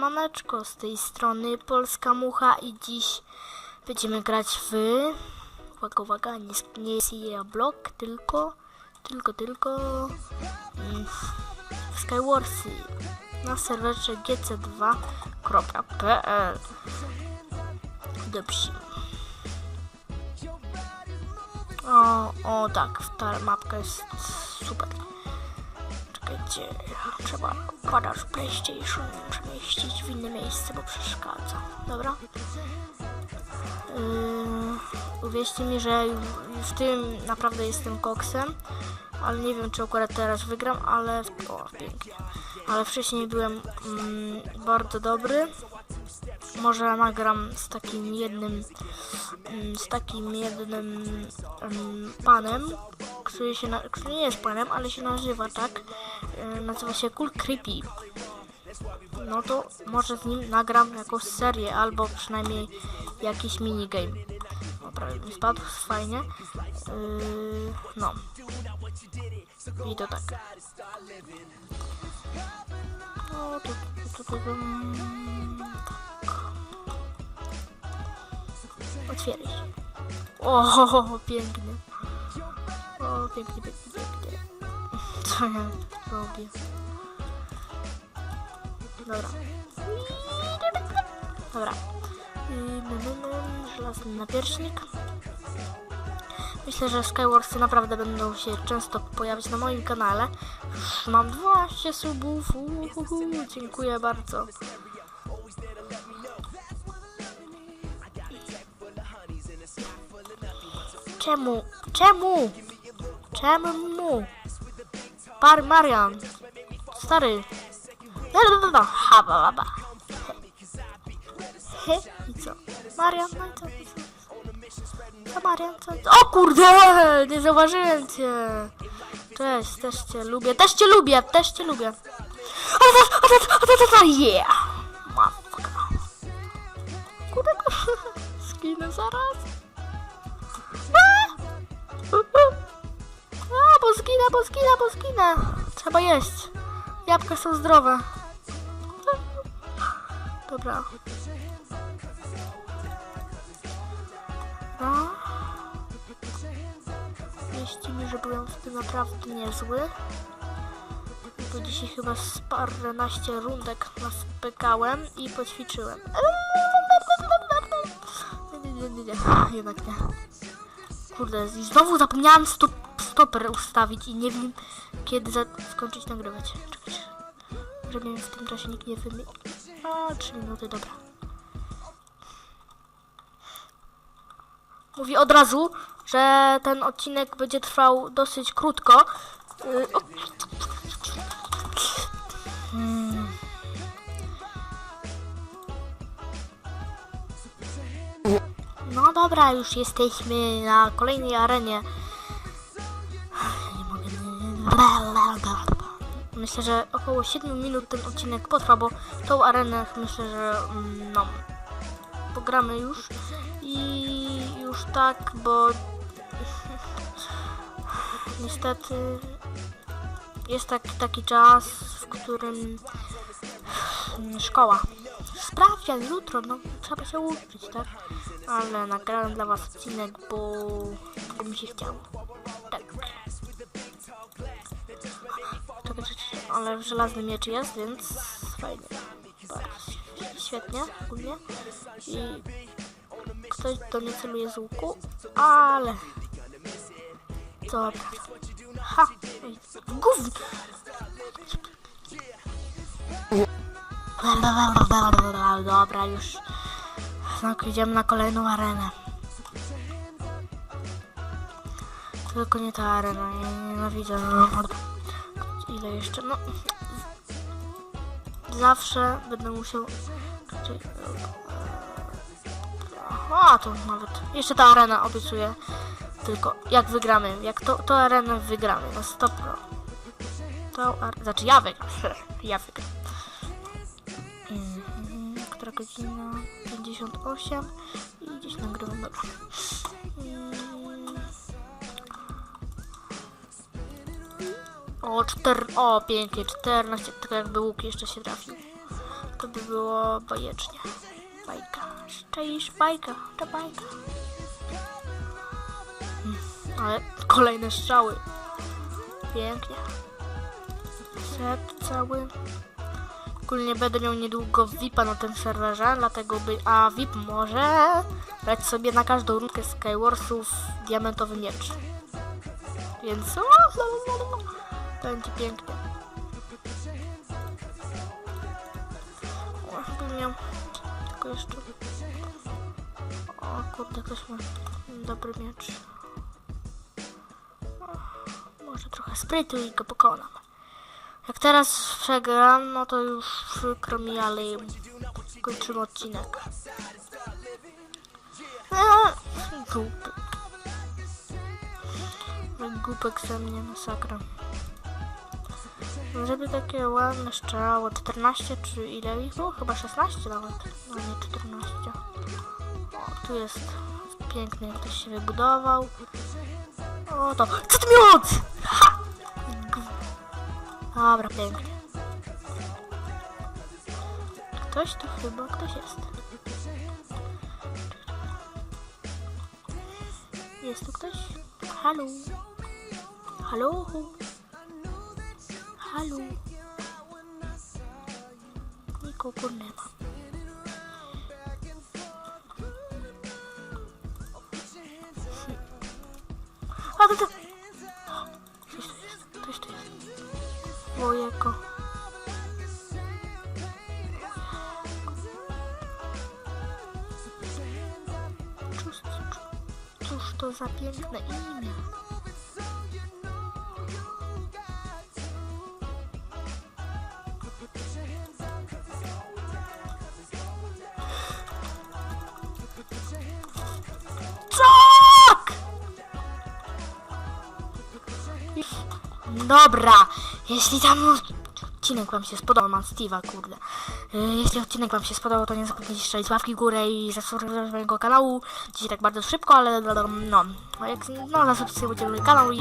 Siemaneczko, z tej strony Polska Mucha i dziś będziemy grać w... Uwaga, uwaga, nie, nie jest EA Block, tylko, tylko, tylko mm, w Skywarsy na serwerze gc2.pl Dobrze. O, o tak, ta mapka jest super. Czekajcie, trzeba układasz PlayStation przemieścić w inne miejsce, bo przeszkadza. Dobra? Yy, uwierzcie mi, że w tym naprawdę jestem koksem, ale nie wiem, czy akurat teraz wygram, ale... O, pięknie. Ale wcześniej byłem mm, bardzo dobry. Może nagram z takim jednym mm, z takim jednym mm, panem, który się na, jest panem, ale się nazywa tak. Yy, nazywa się Cool Creepy. No to może z nim nagram jakąś serię albo przynajmniej jakiś minigame. Prawie mi spadł, fajnie. Yy, no. I to tak. No to, to, to, to, mm, Otwieraj. O, piękny. O, pięknie, pięknie, pięknie. Co ja robię? Dobra. Dobra. Żelazny napierśnik. Myślę, że Skywarsy naprawdę będą się często pojawiać na moim kanale. Już mam 12 subów. Uhuhu, dziękuję bardzo. Czemu? Czemu? Czemu? Par Marian. Stary. Blablabla. Ha, ba, ba, ba. He. I co? Marian, no i co? Co Marian? Co? O kurde! Nie zauważyłem cię. Cześć, też cię lubię. Też cię lubię, też cię lubię. Yeah! Mafka. Kurde, skinę zaraz. A, bo zginę, bo zginę, bo zginę. Trzeba jeść. Jabłka są zdrowe. Dobra. No. Wieści mi, że byłem w tym naprawdę niezły. Bo dzisiaj chyba z paręnaście rundek naspykałem i poćwiczyłem. Nie, nie, nie, nie, jednak nie. Kurde, znowu zapomniałam stop, stoper ustawić i nie wiem kiedy skończyć nagrywać. Czekajcie, żeby w tym czasie nikt nie wymi... A, 3 minuty, dobra. Mówię od razu, że ten odcinek będzie trwał dosyć krótko. O- Hmm. No dobra, już jesteśmy na kolejnej arenie. Myślę, że około 7 minut ten odcinek potrwa, bo tą arenę myślę, że mm, no, pogramy już i już tak, bo niestety jest tak, taki czas, w którym mm, szkoła. Sprawdzian jutro, no trzeba się uczyć, tak? Ale nagrałem dla was odcinek, bo, bo mi się chciało. Ale w żelaznym mieczy jest, więc fajnie. Świetnie, ogólnie. I ktoś do mnie celuje z łuku, ale... Dobra. Ha! Gówno! Dobra, już. No, idziemy na kolejną arenę. Tylko nie ta arena, ja nienawidzę. Ile jeszcze? No. Zawsze będę musiał. Czy- A, to nawet. Jeszcze ta arena obiecuję. Tylko jak wygramy, jak to, to arenę wygramy na 100 pro. To ar... Znaczy ja wygram. ja wygram. Mhm, Która godzina? 58 i gdzieś nagrywam, dobra. O, czter... o, pięknie, 14, tylko jakby łuk jeszcze się trafił. to by było bajecznie. Bajka. Czaisz bajka, to bajka. Hmm, Ale kolejne strzały. Pięknie. Set cały. Ogólnie będę miał niedługo VIP-a na tym serwerze, dlatego by... A VIP może dać sobie na każdą rundkę Skywarsów diamentowy miecz. Więc o, la. będzie pięknie. O, bym miał tylko jeszcze... O kurde, ktoś ma dobry miecz. O, może trochę sprytu i go pokonam. Jak teraz przegram, no to już przykro mi, ale kończymy odcinek. Eee, Głupek. Głupek ze mnie masakra. Żeby takie ładne strzały, 14 czy ile ich było? Chyba 16 nawet, no nie 14. O, tu jest piękny, jak ktoś się wybudował. O to, co to miód? Ha! Dobra, pięknie. Ktoś tu chyba, ktoś jest. Jest tu ktoś? Halo? Halo? Halo? Nikogo nie ma. A to to... Ktoś tu jest, jest. Ojeko. Cóż, cóż to za piękne imię. Dobra, jeśli tam odcinek wam się spodobał, mam Steve'a, kurde. Y, Jeśli odcinek wam się spodobał, to nie zapomnijcie strzelić łapki w górę i zasubskrybować mojego kanału. Dzisiaj tak bardzo szybko, ale no, jak, no zasubskrybujcie mój kanał i